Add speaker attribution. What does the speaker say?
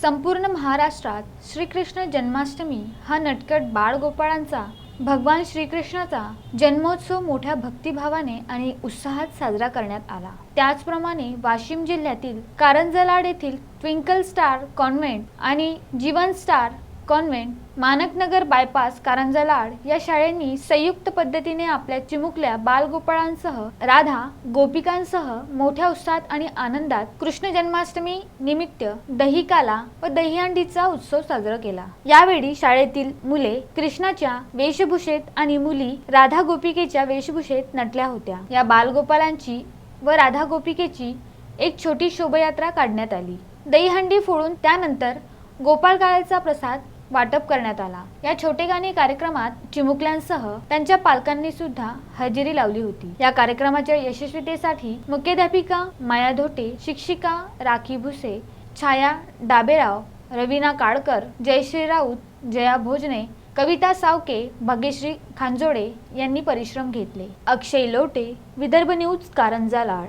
Speaker 1: संपूर्ण महाराष्ट्रात श्रीकृष्ण जन्माष्टमी हा नटकट बाळगोपाळांचा भगवान श्रीकृष्णाचा जन्मोत्सव मोठ्या भक्तिभावाने आणि उत्साहात साजरा करण्यात आला. त्याचप्रमाणे वाशिम जिल्ह्यातील कारंजलाड येथील ट्विंकल स्टार कॉन्व्हेंट आणि Jeevan star convent Mankanagar bypass Karanjalad या शाळांनी संयुक्त पद्धतीने आपल्या चिमुकल्या बालगोपाळांसह राधा गोपिकांसह मोठ्या उत्साहात आणि आनंदात कृष्ण जन्माष्टमी निमित्त दहीकाला व दहीहंडीचा उत्सव साजरा केला. यावेळी शाळेतील मुले कृष्णाच्या वेशभूषेत आणि मुली राधा गोपिकेच्या वेशभूषेत नटल्या होत्या. या बालगोपालांची व राधा गोपिकेची एक छोटी शोभायात्रा काढण्यात आली. दहीहंडी फोडून त्यानंतर गोपाळकाळ्याचा प्रसाद वाटप करण्यात आला. या छोटेगाणी कार्यक्रमात चिमुकल्यांसह त्यांच्या पालकांनी सुद्धा हजेरी लावली होती. या कार्यक्रमाच्या यशस्वीतेसाठी मुख्याध्यापिका माया धोटे शिक्षिका राखी भुसे छाया डाबेराव रवीना काळकर जयश्री राऊत जया भोजने कविता सावके भाग्यश्री खांजोडे यांनी परिश्रम घेतले. अक्षय लोटे विदर्भ न्यूज कारंजा लाड.